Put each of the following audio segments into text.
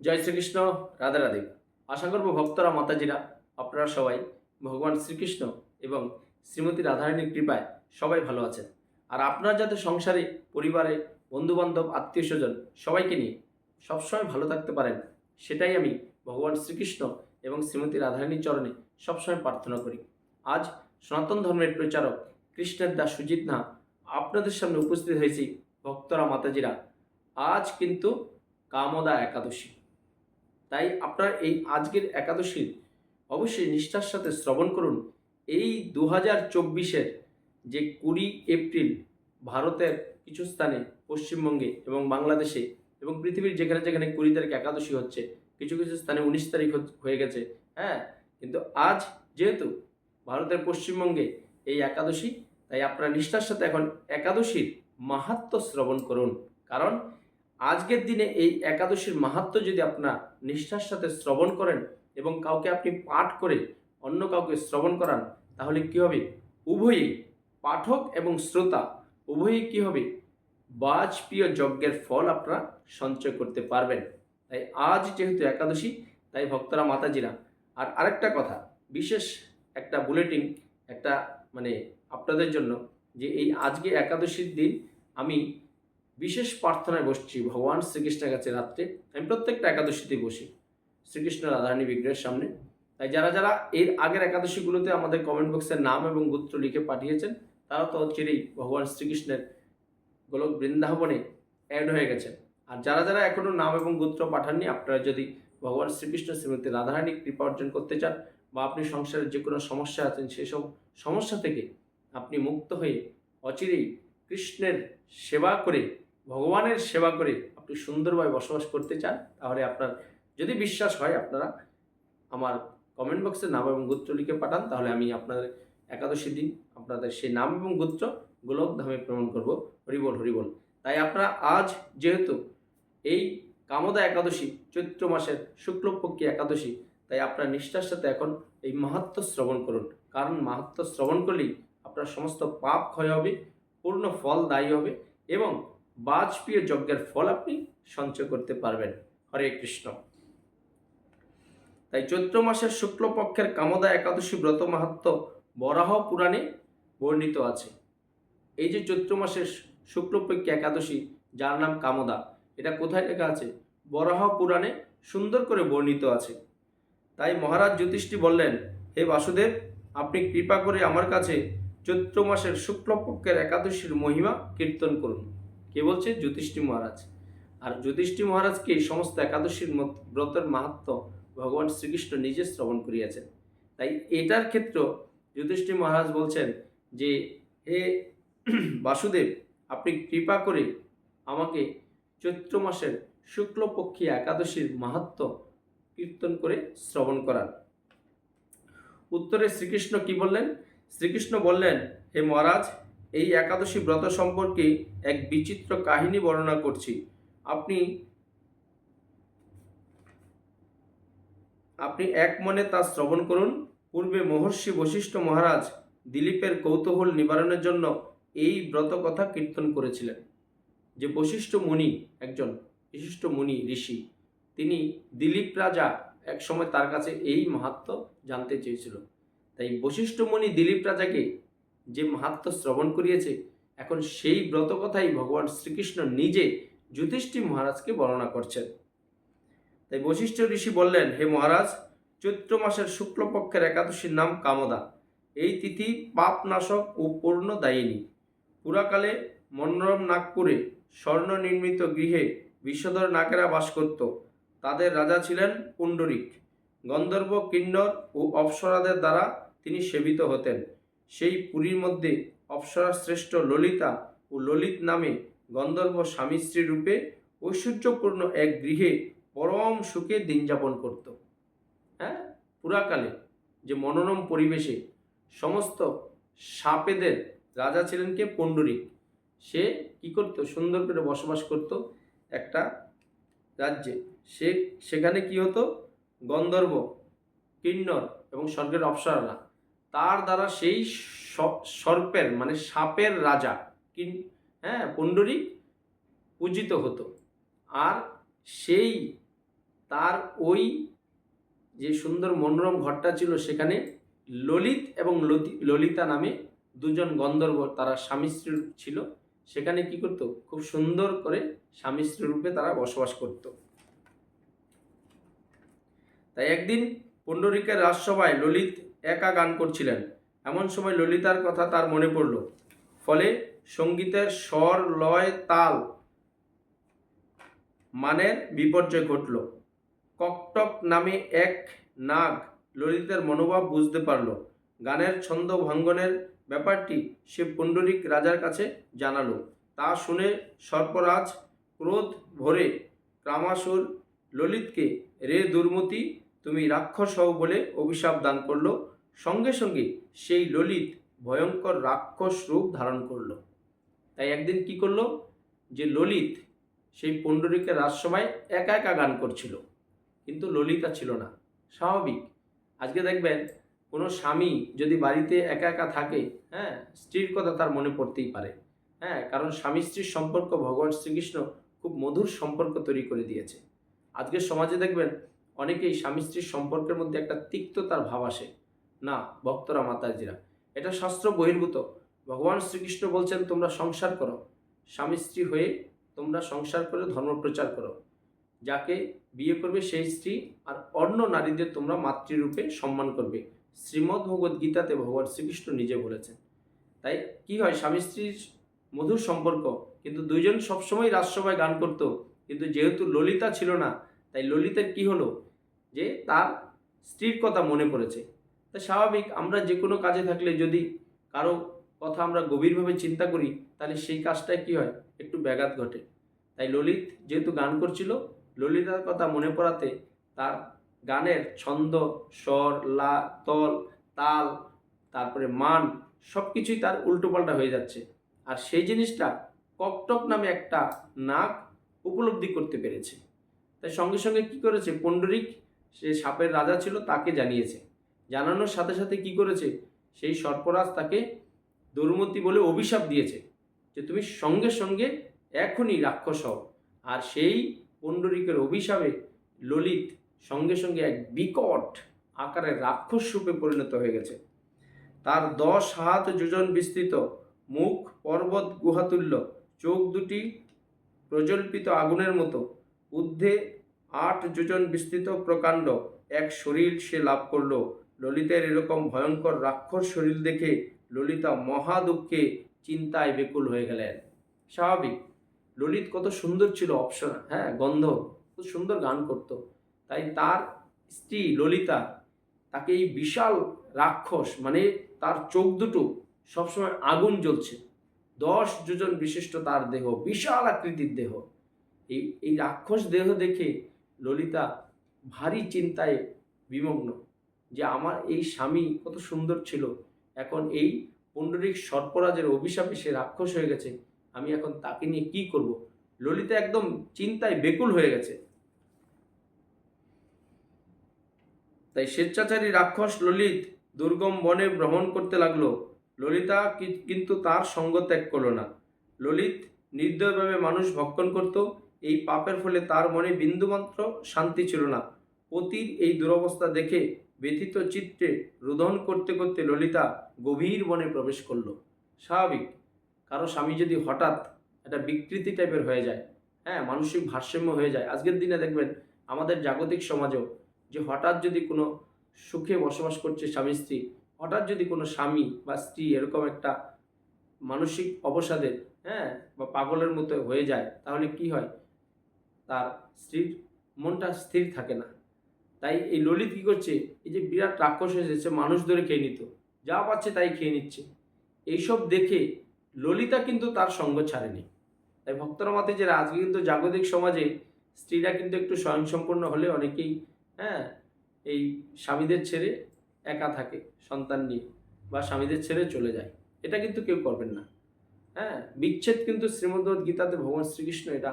জয় শ্রীকৃষ্ণ, রাধে রাধে। আশা করব ভক্তরা, মাতাজিরা, আপনারা সবাই ভগবান শ্রীকৃষ্ণ এবং শ্রীমতী রাধারানীর কৃপায় সবাই ভালো আছেন। আর আপনার যাতে সংসারে, পরিবারে, বন্ধুবান্ধব আত্মীয় স্বজন সবাইকে নিয়ে সবসময় ভালো থাকতে পারেন, সেটাই আমি ভগবান শ্রীকৃষ্ণ এবং শ্রীমতী রাধারানীর চরণে সবসময় প্রার্থনা করি। আজ সনাতন ধর্মের প্রচারক কৃষ্ণের দাস সুজিত না আপনাদের সামনে উপস্থিত হয়েছি ভক্তরা, মাতাজিরা। আজ কিন্তু কামদা একাদশী। তাই আপনার এই আজকের একাদশীর অবশ্যই নিষ্ঠার সাথে শ্রবণ করুন। এই দু হাজার চব্বিশের যে কুড়ি এপ্রিল ভারতের কিছু স্থানে, পশ্চিমবঙ্গে এবং বাংলাদেশে এবং পৃথিবীর যেখানে যেখানে কুড়ি তারিখ একাদশী হচ্ছে, কিছু কিছু স্থানে উনিশ তারিখ হয়ে গেছে হ্যাঁ? কিন্তু আজ যেহেতু ভারতের পশ্চিমবঙ্গে এই একাদশী, তাই আপনারা নিষ্ঠার সাথে এখন একাদশীর মাহাত্ম শ্রবণ করুন। কারণ আজকের দিনে এই একাদশীর মাহাত্ম যদি আপনার নিষ্ঠার সাথে শ্রবণ করেন এবং কাউকে আপনি পাঠ করে অন্য কাউকে শ্রবণ করান, তাহলে কি হবে? উভয়ই পাঠক এবং শ্রোতা, উভয়ই কি হবে? বাজপেয়ী যজ্ঞের ফল আপনারা সঞ্চয় করতে পারবেন। তাই আজ যেহেতু একাদশী, তাই ভক্তরা মাতাজিরা, আর আরেকটা কথা, বিশেষ একটা বুলেটিন, একটা মানে আপনাদের জন্য যে এই আজকে একাদশীর দিন আমি বিশেষ প্রার্থনায় বসছি, ভগবান শ্রীকৃষ্ণের কাছে রাত্রে। আমি প্রত্যেকটা একাদশীতে বসি, শ্রীকৃষ্ণ রাধারানী বিগ্রহের সামনে। তাই যারা যারা এর আগের একাদশীগুলোতে আমাদের কমেন্ট বক্সের নাম এবং গোত্র লিখে পাঠিয়েছেন, তারা তো চিরেই ভগবান শ্রীকৃষ্ণের গোলক বৃন্দাবনে অ্যাড হয়ে গেছেন। আর যারা যারা এখনও নাম এবং গোত্র পাঠাননি, আপনারা যদি ভগবান শ্রীকৃষ্ণ শ্রীমতী রাধারানী কৃপা অর্জন করতে চান বা আপনি সংসারের যে কোনো সমস্যা আছেন, সেসব সমস্যা থেকে আপনি মুক্ত হয়ে অচিরেই কৃষ্ণের সেবা করে ভগবানের সেবা করে আপনি সুন্দরভাবে বসবাস করতে চান, তাহলে আপনার যদি বিশ্বাস হয় আপনারা আমার কমেন্ট বক্সে নাম এবং গোত্র লিখে পাঠান, তাহলে আমি আপনাদের একাদশী দিন আপনাদের সেই নাম এবং গোত্র গোলক ধামে প্রমাণ করব। হরিবল হরিবল তাই আপনারা আজ যেহেতু এই কামদা একাদশী, চৈত্র মাসের শুক্লপক্ষী একাদশী, তাই আপনার নিষ্ঠার সাথে এখন এই মাহাত্ম শ্রবণ করুন। কারণ মাহাত্ম শ্রবণ করলেই আপনার সমস্ত পাপ ক্ষয় হবে, পূর্ণ ফল দায়ী হবে এবং বাজপেয়ী যজ্ঞের ফল আপনি সঞ্চয় করতে পারবেন। হরে কৃষ্ণ। তাই চৈত্র মাসের শুক্লপক্ষের কামদা একাদশী ব্রত মাহাত্ম বরাহ পুরাণে বর্ণিত আছে। এই যে চৈত্র মাসের শুক্লপক্ষী একাদশী, যার নাম কামদা, এটা কোথায় লেখা আছে? বরাহ পুরাণে সুন্দর করে বর্ণিত আছে। তাই মহারাজ জ্যোতিষটি বললেন, হে বাসুদেব, আপনি কৃপা করে আমার কাছে চৈত্র মাসের শুক্লপক্ষের একাদশীর মহিমা কীর্তন করুন। কে বলছে? জ্যোতিষটি মহারাজ। আর জ্যোতিষটি মহারাজকে এই সমস্ত একাদশীর ব্রতের মাহাত্ম ভগবান শ্রীকৃষ্ণ নিজে শ্রবণ করিয়াছেন। তাই এটার ক্ষেত্র যুধিষ্ঠির মহারাজ বলছেন যে, হে বাসুদেব, আপনি কৃপা করে আমাকে চৈত্র মাসের শুক্লপক্ষী একাদশীর মাহাত্ম কীর্তন করে শ্রবণ করান। উত্তরে শ্রীকৃষ্ণ কি বললেন? শ্রীকৃষ্ণ বললেন, হে মহারাজ এই একাদশী ব্রত সম্পর্কে এক বিচিত্র কাহিনী বর্ণনা করছি। আপনি আপনি এক মনে তা শ্রবণ করুন। পূর্বে মহর্ষি বশিষ্ঠ মহারাজ দিলীপের কৌতূহল নিবারণের জন্য এই ব্রত কথা কীর্তন করেছিলেন। যে বশিষ্ঠ মুনি একজন বিশিষ্ট মুনি ঋষি, তিনি দিলীপ রাজা এক সময় তার কাছে এই মাহাত্ম জানতে চেয়েছিল। তাই বশিষ্ঠ মুনি দিলীপ রাজাকে যে মাহাত্ম শ্রবণ করিয়েছে, এখন সেই ব্রত কথাই ভগবান শ্রীকৃষ্ণ নিজে যুধিষ্ঠির মহারাজকে বর্ণনা করছেন। তাই বশিষ্ঠ ঋষি বললেন, হে মহারাজ, চৈত্র মাসের শুক্লপক্ষের একাদশীর নাম কামদা। এই তিথি পাপ নাশক ও পূর্ণ দায়িনী পুরাকালে মনোরম নাগপুরে স্বর্ণ নির্মিত গৃহে বিশ্বধর নাকেরা বাস করত। তাদের রাজা ছিলেন পুণ্ডরিক। গন্ধর্ব কিন্নর ও অপ্সরাদের দ্বারা তিনি সেবিত হতেন। সেই পুরীর মধ্যে অপ্সরা শ্রেষ্ঠ ললিতা ও ললিত নামে গন্ধর্ব স্বামী স্ত্রী রূপে ঐশ্বর্যপূর্ণ এক গৃহে পরম সুখে দিন যাপন করত। হ্যাঁ? পুরাকালে যে মনোরম পরিবেশে সমস্ত সাপেদের রাজা ছিলেন কে? পণ্ডরিক সে কি করত? সুন্দর করে বসবাস করত একটা রাজ্যে। সে, সেখানে কি হতো? গন্ধর্ব, কিন্নর এবং স্বর্গের অপ্সরারা। তার দ্বারা সেই সর্পের মানে সাপের রাজা কিন হ্যাঁ পণ্ডরিক পূজিত হতো। আর সেই, তার ওই যে সুন্দর মনোরম ঘরটা ছিল সেখানে ললিত এবং লতি- ললিতা নামে দুজন গন্ধর্ব, তারা স্বামী স্ত্রী ছিল, সেখানে কি করতো? খুব সুন্দর করে স্বামী স্ত্রী রূপে তারা বসবাস করত। তাই একদিন পুণ্ডরিকের রাজসভায় ললিত একা গান করছিলেন। এমন সময় ললিতার কথা তার মনে পড়ল। ফলে সঙ্গীতের স্বর, লয়, তাল মানের বিপর্যয় ঘটল। ককটক নামে এক নাগ ললিতের মনোভাব বুঝতে পারল। গানের ছন্দ ভাঙ্গনের ব্যাপারটি সে পুণ্ডরিক রাজার কাছে জানালো। তা শুনে সর্পরাজ ক্রোধ ভরে কামাসুর ললিতকে রে দুর্মতি, তুমি রাক্ষস হও বলে অভিশাপ দান করল সঙ্গে সঙ্গে সেই ললিত ভয়ঙ্কর রাক্ষস রূপ ধারণ করল। তাই একদিন কি করল? যে ললিত সেই পুণ্ডরিকের রাজসভায় একা একা গান করছিল। কিন্তু ললিতা ছিল না। স্বাভাবিক। আজকে দেখবেন কোনো স্বামী যদি বাড়িতে একা একা থাকে হ্যাঁ স্ত্রীর কথা তার মনে পড়তেই পারে। হ্যাঁ কারণ স্বামী স্ত্রীর সম্পর্ক ভগবান শ্রীকৃষ্ণ খুব মধুর সম্পর্ক তৈরি করে দিয়েছে। আজকের সমাজে দেখবেন অনেকেই স্বামী স্ত্রীর সম্পর্কের মধ্যে একটা তিক্ততার ভাব আসে। না, ভক্তরা মাতাজিরা। এটা শাস্ত্র বহির্ভূত। ভগবান শ্রীকৃষ্ণ বলছেন, তোমরা সংসার করো। স্বামী স্ত্রী হয়ে তোমরা সংসার করে ধর্ম প্রচার করো। যাকে বিয়ে করবে সেই স্ত্রী আর অন্য নারীদের তোমরা মাতৃরূপে সম্মান করবে। শ্রীমদ্ ভগবদ গীতাতে ভগবান শ্রীকৃষ্ণ নিজে বলেছেন। তাই কি হয়, স্বামী স্ত্রীর মধুর সম্পর্ক, কিন্তু দুইজন সবসময় রাজসভায় গান করতো। কিন্তু যেহেতু ললিতা ছিল না, তাই ললিতার কি হলো যে, তার স্ত্রীর কথা মনে পড়েছে। তাই স্বাভাবিক, আমরা যে কোনো কাজে থাকলে যদি কারও কথা আমরা গভীরভাবে চিন্তা করি, তাহলে সেই কাজটায় কি হয়? একটু ব্যাঘাত ঘটে। তাই ললিত যেহেতু গান করছিল, ললিতার কথা মনে পড়াতে তার গানের ছন্দ, স্বর, লা, তল, তাল, তারপরে মান সব কিছুই তার উল্টোপাল্টা হয়ে যাচ্ছে। আর সেই জিনিসটা ককটক নামে একটা নাক উপলব্ধি করতে পেরেছে। তাই সঙ্গে সঙ্গে কি করেছে, পণ্ডরিক, সে সাপের রাজা ছিল, তাকে জানিয়েছে। জানানোর সাথে সাথে কি করেছে? সেই সর্পরাজ তাকে দুর্মতি বলে অভিশাপ দিয়েছে যে তুমি সঙ্গে সঙ্গে এখনই রাক্ষস হও। আর সেই পণ্ডরিকের অভিশাপে ললিত সঙ্গে সঙ্গে এক বিকট আকারের রাক্ষস রূপে পরিণত হয়ে গেছে। তার দশ হাত যোজন বিস্তৃত মুখ, পর্বত, গুহাতুল্য, চোখ দুটি প্রজ্বল্পিত আগুনের মতো। ঊর্ধ্বে আট যোজন বিস্তৃত প্রকাণ্ড, এক শরীর সে লাভ করল। ললিতের এরকম ভয়ঙ্কর রাক্ষস শরীর দেখে ললিতা মহা দুঃখে চিন্তায় বেকুল হয়ে গেলেন। স্বাভাবিক। ললিত কত সুন্দর ছিল অপশন হ্যাঁ গন্ধ খুব সুন্দর গান করত। তাই তার স্ত্রী ললিতা তাকে এই বিশাল রাক্ষস মানে তার চোখ দুটো সবসময় আগুন জ্বলছে। দশ যোজন বিশিষ্ট তার দেহ, বিশাল আকৃতির দেহ। এই এই রাক্ষস দেহ দেখে ললিতা ভারী চিন্তায় বিমগ্ন। যে আমার এই স্বামী কত সুন্দর ছিল। এখন এই পুণ্ডরিক সর্পরাজের অভিশাপে সে রাক্ষস হয়ে গেছে। আমি এখন তাকে নিয়ে কি করব? ললিতা একদম চিন্তায় বেকুল হয়ে গেছে। তাই স্বেচ্ছাচারী রাক্ষস ললিত দুর্গম বনে ভ্রমণ করতে লাগল। ললিতা কিন্তু তার সঙ্গ ত্যাগ করল না। ললিত নির্দয়ভাবে মানুষ ভক্ষণ করত। এই পাপের ফলে তার মনে বিন্দুমাত্র শান্তি ছিল না। পতির এই দুরবস্থা দেখে ব্যথিত চিত্তে রোদন করতে করতে ললিতা গভীর বনে প্রবেশ করল। স্বাভাবিক, কারও স্বামী যদি হঠাৎ একটা বিকৃতি টাইপের হয়ে যায় হ্যাঁ মানসিক ভারসাম্য হয়ে যায়, আজকের দিনে দেখবেন আমাদের জাগতিক সমাজেও যে হঠাৎ যদি কোনো সুখে বসবাস করছে স্বামী স্ত্রী, হঠাৎ যদি কোনো স্বামী বা স্ত্রী এরকম একটা মানসিক অবসাদে হ্যাঁ বা পাগলের মতো হয়ে যায়, তাহলে কি হয়? তার স্ত্রীর মনটা স্থির থাকে না। তাই এই ললিত কী করছে? এই যে বিরাট রাক্ষস এসেছে, মানুষ ধরে খেয়ে নিত। যা পাচ্ছে তাই খেয়ে নিচ্ছে। এইসব দেখে ললিতা কিন্তু তার সঙ্গ ছাড়েনি। তাই ভক্তরা মতে যে আজকে কিন্তু জাগতিক সমাজে স্ত্রীরা কিন্তু একটু স্বয়ংসম্পূর্ণ হলে অনেকেই হ্যাঁ এই স্বামীদের ছেড়ে একা থাকে সন্তান নিয়ে বা স্বামীদের ছেড়ে চলে যায়। এটা কিন্তু কেউ করবেন না। হ্যাঁ বিচ্ছেদ কিন্তু শ্রীমদ্ভগবদ গীতাতে ভগবান শ্রীকৃষ্ণ এটা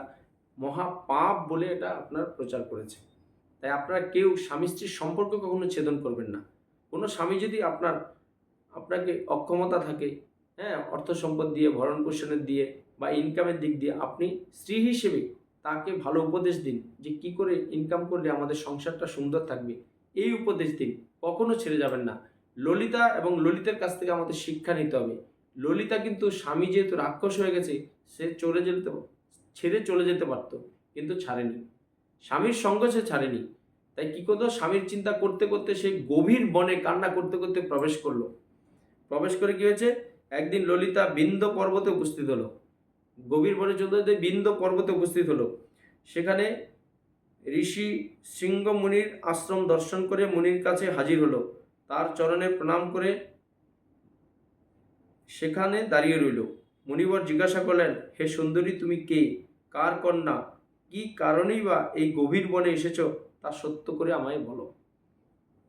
মহাপাপ বলে এটা আপনার প্রচার করেছে। তাই আপনারা কেউ স্বামী স্ত্রীর সম্পর্ক কখনো ছেদন করবেন না। কোনো স্বামী যদি আপনার, আপনাকে অক্ষমতা থাকে হ্যাঁ অর্থ সম্পদ দিয়ে, ভরণ পোষণের দিয়ে বা ইনকামের দিক দিয়ে আপনি স্ত্রী হিসেবে তাকে ভালো উপদেশ দিন যে কি করে ইনকাম করলে আমাদের সংসারটা সুন্দর থাকবে। এই উপদেশ দিন, কখনো ছেড়ে যাবেন না। ললিতা এবং ললিতের কাছ থেকে আমাদের শিক্ষা নিতে হবে। ললিতা কিন্তু স্বামী যেহেতু রাক্ষস হয়ে গেছে, সে চলে যেতে, ছেড়ে চলে যেতে পারত, কিন্তু ছাড়েনি। স্বামীর সঙ্গ সে ছাড়েনি। তাই কি করতো স্বামীর চিন্তা করতে করতে সে গভীর বনে কান্না করতে করতে প্রবেশ করল। প্রবেশ করে কি হয়েছে? একদিন ললিতা বিন্দ পর্বতে উপস্থিত হলো। গভীর বনে চলতে বিন্দ পর্বতে উপস্থিত হলো। সেখানে ঋষি সিংহ মুনির আশ্রম দর্শন করে মুনির কাছে হাজির হলো। তার চরণে প্রণাম করে সেখানে দাঁড়িয়ে রইল। মুনিবর জিজ্ঞাসা করলেন, হে সুন্দরী, তুমি কে? কার কন্যা? কি কারণেই বা এই গভীর বনে এসেছ তা সত্য করে আমায় বলো।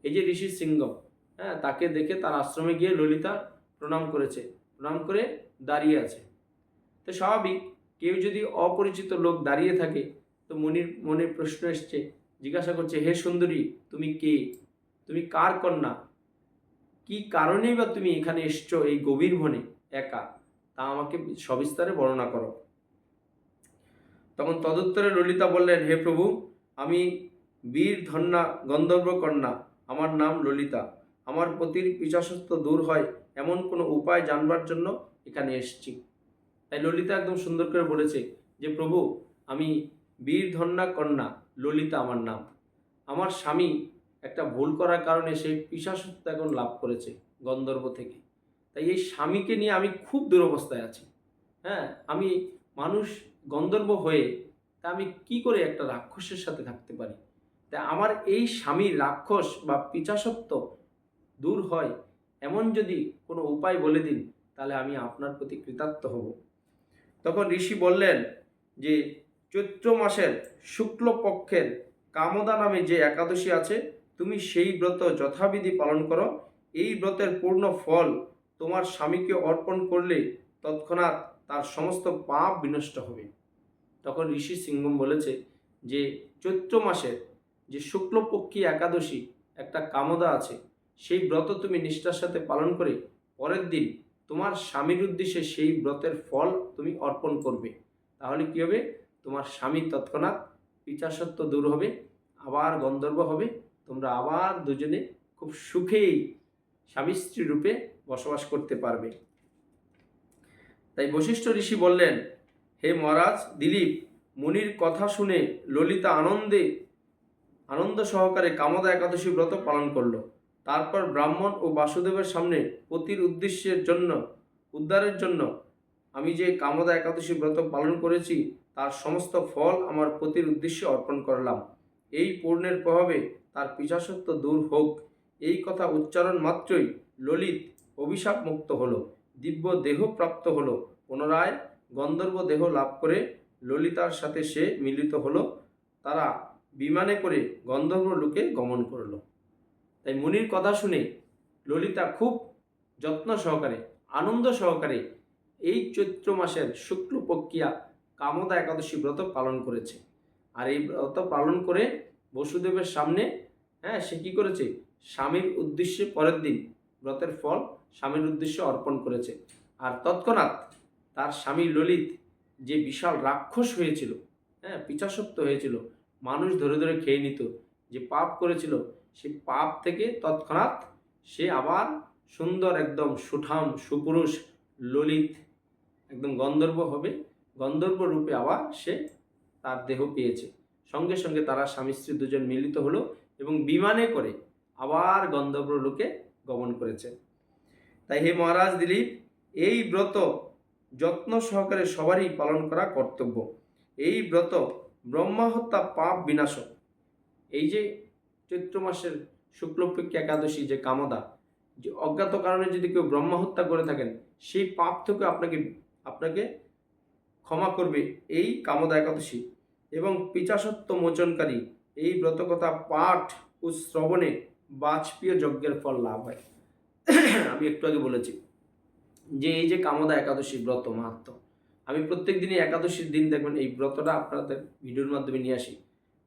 এই যে ঋষি সিংহ হ্যাঁ তাকে দেখে তার আশ্রমে গিয়ে ললিতা প্রণাম করেছে, প্রণাম করে দাঁড়িয়ে আছে। তো স্বাভাবিক, কেউ যদি অপরিচিত লোক দাঁড়িয়ে থাকে, তো মনির, মনে প্রশ্ন এসছে, জিজ্ঞাসা করছে, হে সুন্দরী, তুমি কে? তুমি কার কন্যা? কি কারণেই বা তুমি এখানে এসছো এই গভীর বনে? একা? তা আমাকে সবিস্তারে বর্ণনা করো। তখন তদুত্তরে ললিতা বললেন, হে প্রভু, আমি বীর ধন্যা গন্ধর্ব কন্যা, আমার নাম ললিতা। আমার পতির পিছাসত্ব দূর হয়, এমন কোনো উপায় জানবার জন্য এখানে এসেছি। তাই ললিতা একদম সুন্দর করে বলেছে যে, প্রভু, আমি বীর ধন্যা কন্যা, ললিতা আমার নাম। আমার স্বামী একটা ভুল করার কারণে সে পিসাসত্ব এখন লাভ করেছে গন্ধর্ব থেকে। তাই এই স্বামীকে নিয়ে আমি খুব দুরবস্থায় আছি। হ্যাঁ আমি মানুষ গন্ধর্ব হয়ে, তা আমি কি করে একটা রাক্ষসের সাথে থাকতে পারি? তা আমার এই স্বামী রাক্ষস বা পিচাসত্ব দূর হয়, এমন যদি কোনো উপায় বলে দিন, তাহলে আমি আপনার প্রতি কৃতার্থ হব। তখন ঋষি বললেন যে, চৈত্র মাসের শুক্লপক্ষের কামদা নামে যে একাদশী আছে, তুমি সেই ব্রত যথাবিধি পালন করো। এই ব্রতের পূর্ণ ফল তোমার স্বামীকে অর্পণ করলে তৎক্ষণাৎ তার সমস্ত পাপ বিনষ্ট হবে। তখন ঋষি সিংহম বলেছে যে, চৈত্র মাসের যে শুক্লপক্ষী একাদশী একটা কামদা আছে, সেই ব্রত তুমি নিষ্ঠার সাথে পালন করে পরের দিন তোমার স্বামীর উদ্দেশ্যে সেই ব্রতের ফল তুমি অর্পণ করবে। তাহলে কি হবে? তোমার স্বামী তৎক্ষণাৎ পিচাসত্ব দূর হবে, আবার গন্ধর্ব হবে, তোমরা আবার দুজনে খুব সুখেই স্বামী স্ত্রী রূপে বসবাস করতে পারবে। তাই বশিষ্ঠ ঋষি বললেন হে মহারাজ, দিলীপ, মুনির কথা শুনে ললিতা আনন্দে, আনন্দ সহকারে কামদা একাদশী ব্রত পালন করল। তারপর ব্রাহ্মণ ও বাসুদেবের সামনে পতির উদ্দেশ্যের জন্য, উদ্ধারের জন্য, আমি যে কামদা একাদশী ব্রত পালন করেছি, তার সমস্ত ফল আমার পতির উদ্দেশ্যে অর্পণ করলাম। এই পূর্ণের প্রভাবে তার পিছাসত্ব দূর হোক। এই কথা উচ্চারণ মাত্রই ললিত অভিশাপ মুক্ত হলো, দিব্য দেহ প্রাপ্ত হলো, পুনরায় গন্ধর্ব দেহ লাভ করে ললিতার সাথে সে মিলিত হলো। তারা বিমানে করে গন্ধর্ব লোকে গমন করল। তাই মুনির কথা শুনে ললিতা খুব যত্ন সহকারে, আনন্দ সহকারে এই চৈত্র মাসের শুক্ল প্রক্রিয়া কামদা একাদশী ব্রত পালন করেছে। আর এই ব্রত পালন করে বসুদেবের সামনে হ্যাঁ সে কী করেছে? স্বামীর উদ্দেশ্যে পরের দিন ব্রতের ফল স্বামীর উদ্দেশ্যে অর্পণ করেছে। আর তৎক্ষণাৎ তার স্বামী ললিত যে বিশাল রাক্ষস হয়েছিল হ্যাঁ পিচাসক্ত হয়েছিল, মানুষ ধরে ধরে খেয়ে নিত, যে পাপ করেছিল, সে পাপ থেকে তৎক্ষণাৎ সে আবার সুন্দর একদম সুঠাম সুপুরুষ ললিত, একদম গন্ধর্ব হবে, গন্ধর্ব রূপে আবার সে তার দেহ পেয়েছে। সঙ্গে সঙ্গে তারা স্বামী স্ত্রী দুজন মিলিত হলো এবং বিমানে করে আবার গন্ধর্ব লোকে গমন করেছে। তাই হে মহারাজ দিলীপ, এই ব্রত যত্ন সহকারে সবারই পালন করা কর্তব্য। এই ব্রত ব্রহ্মাহত্যা পাপ বিনাশক। এই যে চৈত্র মাসের শুক্লপক্ষ একাদশী যে কামদা, যে অজ্ঞাত কারণে যদি কেউ ব্রহ্ম হত্যা করে থাকেন, সেই পাপ থেকে আপনাকে আপনাকে ক্ষমা করবে এই কামদা একাদশী। এবং পিচাসত্ব মোচনকারী, এই ব্রতকথা পাঠ ও শ্রবণে বাজপেয় যজ্ঞের ফল লাভ হয়। আমি একটু আগে বলেছি। যে এই যে কামদা একাদশী ব্রত মাহাত্ম, আমি প্রত্যেক দিনই একাদশীর দিন দেখবেন এই ব্রতটা আপনাদের ভিডিওর মাধ্যমে নিয়ে আসি।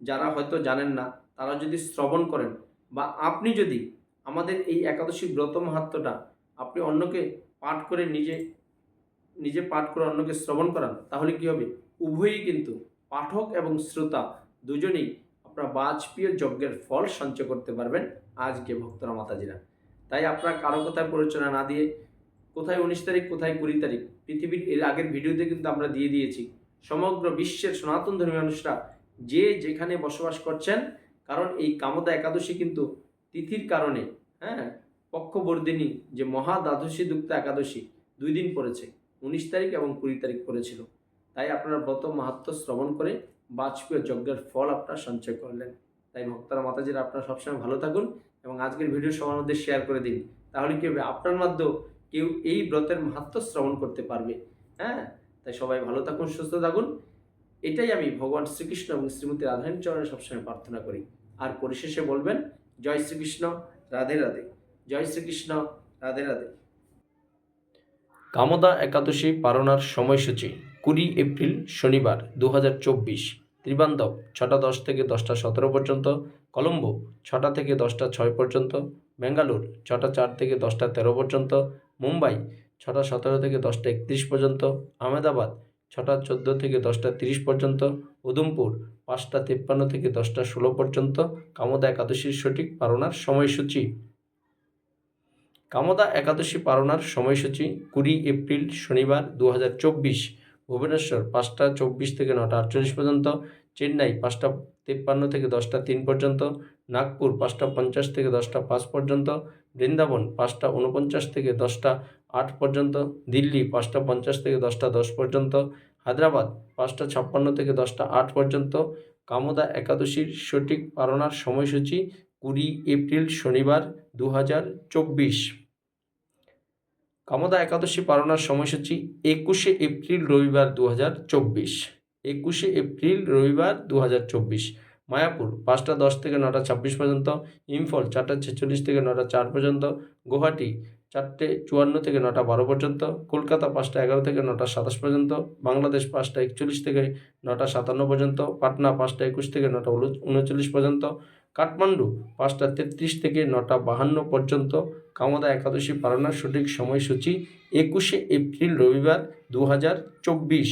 যারা হয়তো জানেন না, তারা যদি শ্রবণ করেন বা আপনি যদি আমাদের এই একাদশী ব্রত মাহাত্মটা আপনি অন্যকে পাঠ করে নিজে নিজে পাঠ করে অন্যকে শ্রবণ করান, তাহলে কি হবে? উভয়ই কিন্তু পাঠক এবং শ্রোতা দুজনেই আপনারা বাজপেয় যজ্ঞের ফল সঞ্চয় করতে পারবেন আজকে ভক্তরা মাতাজিরা। তাই আপনারা কারও কথায় পরিচালনা না দিয়ে কোথায় উনিশ তারিখ, কোথায় কুড়ি তারিখ। পৃথিবীর এর আগের ভিডিওতে কিন্তু আমরা দিয়ে দিয়েছি। সমগ্র বিশ্বের সনাতন ধর্মী মানুষরা যে যেখানে বসবাস করছেন, কারণ এই কামদা একাদশী কিন্তু তিথির কারণে হ্যাঁ পক্ষবর্দিনী যে মহা দ্বাদশী যুক্ত একাদশী দুই দিন পড়েছে, উনিশ তারিখ এবং কুড়ি তারিখ পড়েছিল। তাই আপনারা ব্রত মাহাত্ম শ্রবণ করে বাজপেয়ী যজ্ঞের ফল আপনারা সঞ্চয় করলেন। তাই ভক্তরা, মাতাজিরা আপনারা সবসময় ভালো থাকুন এবং আজকের ভিডিও সবার মধ্যে শেয়ার করে দিন। তাহলে কি হবে? আপনার মাধ্যমেও কেউ এই ব্রতের মাহাত্ম শ্রবণ করতে পারবে। হ্যাঁ? তাই সবাই ভালো থাকুন, সুস্থ থাকুন। এটাই আমি ভগবান শ্রীকৃষ্ণ এবং শ্রীমতী রাধারণ চরণে সবসময় প্রার্থনা করি। আর পরিশেষে বলবেন, জয় শ্রীকৃষ্ণ, রাধে রাধে। জয় শ্রীকৃষ্ণ, রাধে রাধে। কামদা একাদশী পালনার সময়সূচি, কুড়ি এপ্রিল, শনিবার দু হাজার চব্বিশ। ত্রিবান্ধব, ছটা দশ থেকে দশটা সতেরো পর্যন্ত। কলম্বো, ছটা থেকে দশটা ছয় পর্যন্ত। ব্যাঙ্গালোর ছটা চার থেকে দশটা তেরো পর্যন্ত। মুম্বাই, ছটা সতেরো থেকে দশটা একত্রিশ পর্যন্ত, আহমেদাবাদ, ছটা চোদ্দ থেকে দশটা তিরিশ পর্যন্ত, উধমপুর, পাঁচটা তিপ্পান্ন থেকে দশটা ষোলো পর্যন্ত, কামদা একাদশীর সঠিক পালনার সময়সূচি। কামদা একাদশী পালনার সময়সূচি কুড়ি এপ্রিল শনিবার দু হাজার চব্বিশ, ভুবনেশ্বর পাঁচটা চব্বিশ থেকে নটা আটচল্লিশ পর্যন্ত, চেন্নাই পাঁচটা তিপ্পান্ন থেকে দশটা তিন পর্যন্ত, নাগপুর পাঁচটা পঞ্চাশ থেকে দশটা পাঁচ পর্যন্ত বৃন্দাবন পাঁচটা উনপঞ্চাশ থেকে দশটা আট পর্যন্ত, দিল্লি পাঁচটা পঞ্চাশ থেকে দশটা দশ পর্যন্ত, হায়দ্রাবাদ পাঁচটা ছাপ্পান্ন থেকে দশটা আট পর্যন্ত, কামদা একাদশীর সঠিক পালনার সময়সূচি কুড়ি এপ্রিল শনিবার দু হাজার চব্বিশ। কামদা একাদশী পালনার সময়সূচি একুশে এপ্রিল রবিবার দু হাজার চব্বিশ। একুশে এপ্রিল রবিবার দু হাজার চব্বিশ। মায়াপুর পাঁচটা দশ থেকে নটা ছাব্বিশ পর্যন্ত, ইম্ফল চারটা ছেচল্লিশ থেকে নটা চার পর্যন্ত, গুয়াহাটি চারটে চুয়ান্ন থেকে নটা বারো পর্যন্ত, কলকাতা পাঁচটা এগারো থেকে নটা সাতাশ পর্যন্ত, বাংলাদেশ পাঁচটা একচল্লিশ থেকে নটা সাতান্ন পর্যন্ত, পাটনা পাঁচটা একুশ থেকে নটা উনচ- উনচল্লিশ পর্যন্ত, কাঠমান্ডু পাঁচটা তেত্রিশ থেকে নটা বাহান্ন পর্যন্ত, কামদা একাদশী পালনার সঠিক সময়সূচি একুশে এপ্রিল রবিবার দু হাজার চব্বিশ।